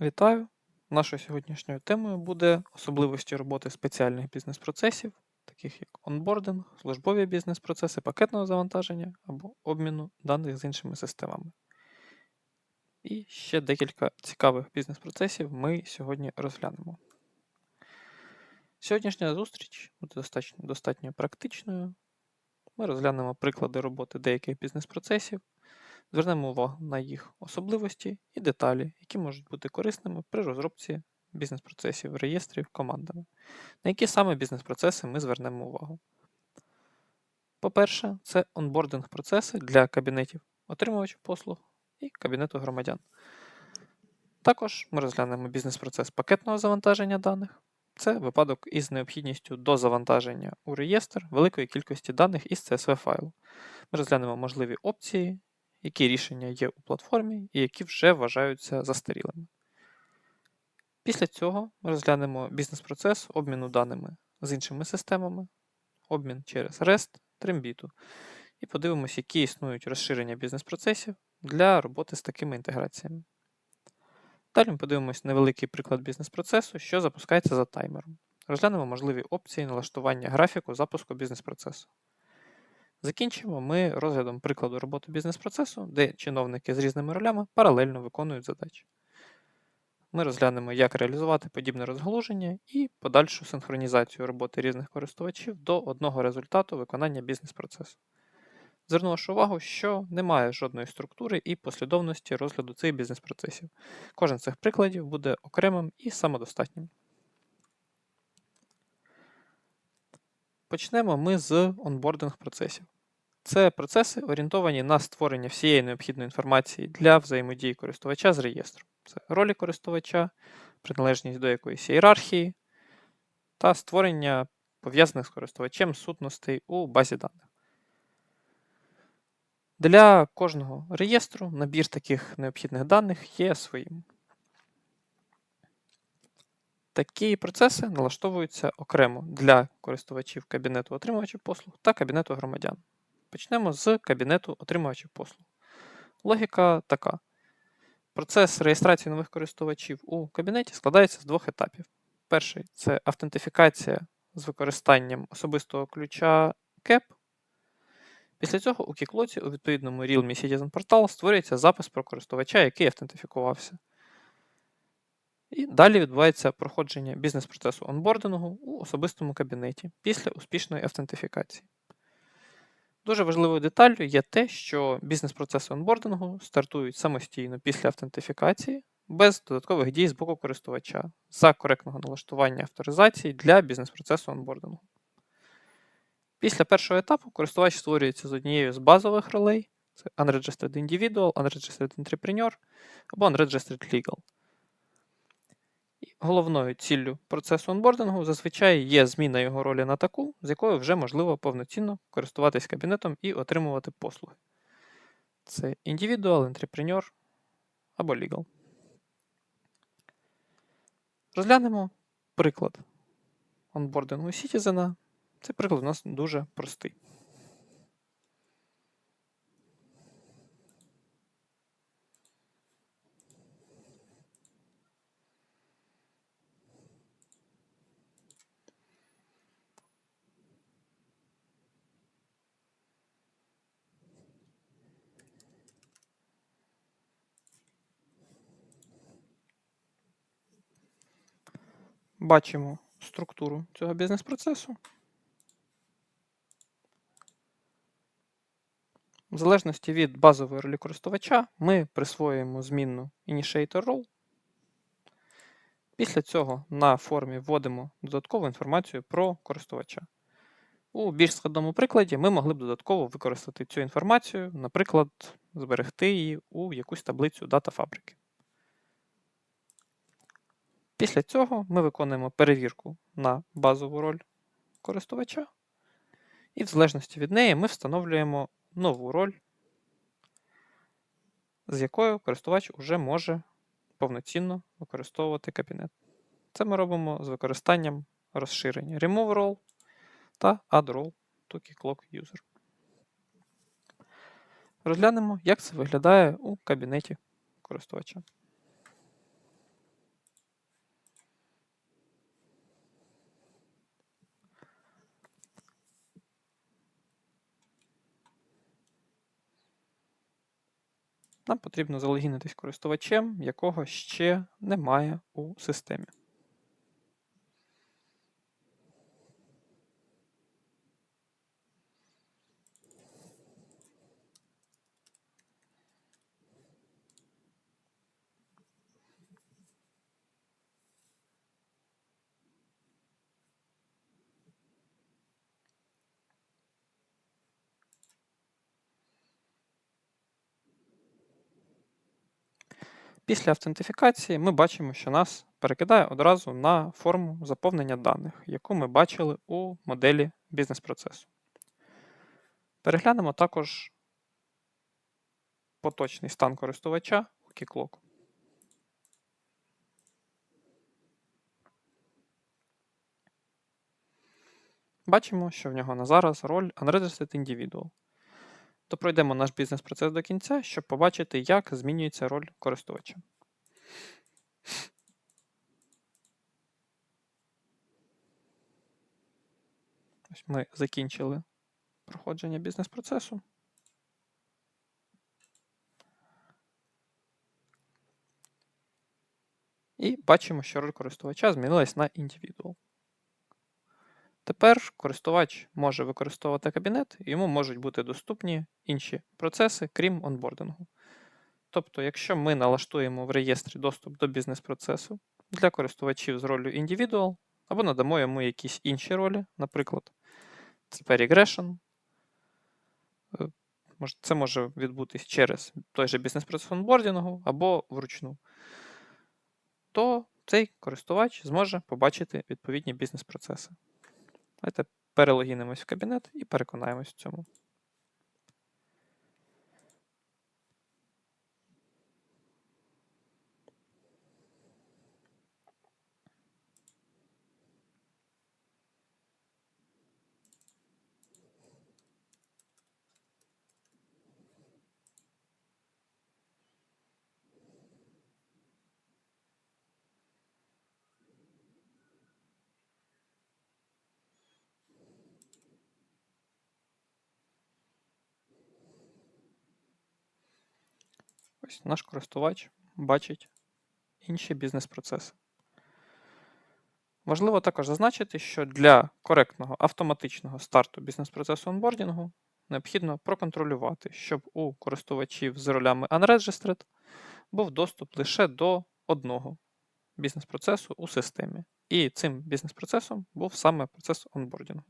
Вітаю! Нашою сьогоднішньою темою буде особливості роботи спеціальних бізнес-процесів, таких як онбординг, службові бізнес-процеси пакетного завантаження або обміну даних з іншими системами. І ще декілька цікавих бізнес-процесів ми сьогодні розглянемо. Сьогоднішня зустріч буде достатньо, достатньо практичною. Ми розглянемо приклади роботи деяких бізнес-процесів, Звернемо увагу на їх особливості і деталі, які можуть бути корисними при розробці бізнес-процесів, реєстрів командами. На які саме бізнес-процеси ми звернемо увагу. По-перше, це онбординг процеси для кабінетів отримувачів послуг і кабінету громадян. Також ми розглянемо бізнес-процес пакетного завантаження даних. Це випадок із необхідністю до завантаження у реєстр великої кількості даних із CSV файлу. Ми розглянемо можливі опції, які рішення є у платформі і які вже вважаються застарілими. Після цього ми розглянемо бізнес-процес обміну даними з іншими системами, обмін через REST, Trimбіту, і подивимося, які існують розширення бізнес-процесів для роботи з такими інтеграціями. Далі ми подивимось невеликий приклад бізнес-процесу, що запускається за таймером. Розглянемо можливі опції налаштування графіку запуску бізнес-процесу. Закінчимо ми розглядом прикладу роботи бізнес-процесу, де чиновники з різними ролями паралельно виконують задачі. Ми розглянемо, як реалізувати подібне розгалуження і подальшу синхронізацію роботи різних користувачів до одного результату виконання бізнес-процесу. Зверну вашу увагу, що немає жодної структури і послідовності розгляду цих бізнес-процесів. Кожен з цих прикладів буде окремим і самодостатнім. Почнемо ми з онбординг процесів. Це процеси, орієнтовані на створення всієї необхідної інформації для взаємодії користувача з реєстром. Це ролі користувача, приналежність до якоїсь ієрархії та створення пов'язаних з користувачем сутностей у базі даних. Для кожного реєстру набір таких необхідних даних є своїм. Такі процеси налаштовуються окремо для користувачів кабінету отримувачів послуг та кабінету громадян. Почнемо з кабінету отримувачів послуг. Логіка така. Процес реєстрації нових користувачів у кабінеті складається з двох етапів. Перший це автентифікація з використанням особистого ключа CAP. Після цього у Кіклоці у відповідному Realme Citizen Portal створюється запис про користувача, який автентифікувався. І далі відбувається проходження бізнес-процесу онбордингу у особистому кабінеті після успішної автентифікації. Дуже важливою деталлю є те, що бізнес-процеси онбордингу стартують самостійно після автентифікації без додаткових дій з боку користувача за коректного налаштування авторизації для бізнес-процесу онбордингу. Після першого етапу користувач створюється з однією з базових ролей: це Unregistered Individual, Unregistered Entrepreneur або Unregistered Legal. Головною ціллю процесу онбордингу зазвичай є зміна його ролі на таку, з якою вже можливо повноцінно користуватись кабінетом і отримувати послуги. Це Individual, Entrepreneur або Legal. Розглянемо приклад онбордингу Citizen. Цей приклад у нас дуже простий. Бачимо структуру цього бізнес-процесу. В залежності від базової ролі користувача, ми присвоюємо змінну Initiator Role. Після цього на формі вводимо додаткову інформацію про користувача. У більш складному прикладі ми могли б додатково використати цю інформацію, наприклад, зберегти її у якусь таблицю дата фабрики. Після цього ми виконуємо перевірку на базову роль користувача, і в залежності від неї ми встановлюємо нову роль, з якою користувач вже може повноцінно використовувати кабінет. Це ми робимо з використанням розширення Remove Role та Add Role to Keycloak User. Розглянемо, як це виглядає у кабінеті користувача. Нам потрібно залогінитись користувачем, якого ще немає у системі. Після автентифікації ми бачимо, що нас перекидає одразу на форму заповнення даних, яку ми бачили у моделі бізнес-процесу. Переглянемо також поточний стан користувача у Keycloak. Бачимо, що в нього на зараз роль Unregistered Individual. То пройдемо наш бізнес-процес до кінця, щоб побачити, як змінюється роль користувача. Ось ми закінчили проходження бізнес-процесу. І бачимо, що роль користувача змінилась на Individual. Тепер користувач може використовувати кабінет, і йому можуть бути доступні інші процеси, крім онбордингу. Тобто, якщо ми налаштуємо в реєстрі доступ до бізнес-процесу для користувачів з ролью Individual, або надамо йому якісь інші ролі, наприклад, CP Regression, е, це може відбутись через той же бізнес-процес онбордінгу або вручну, то цей користувач зможе побачити відповідні бізнес-процеси. Давайте перелогінимось в кабінет і переконаємось в цьому. Ось наш користувач бачить інші бізнес-процеси. Важливо також зазначити, що для коректного автоматичного старту бізнес-процесу онбордінгу необхідно проконтролювати, щоб у користувачів з ролями Unregistered був доступ лише до одного бізнес-процесу у системі. І цим бізнес-процесом був саме процес онбордінгу.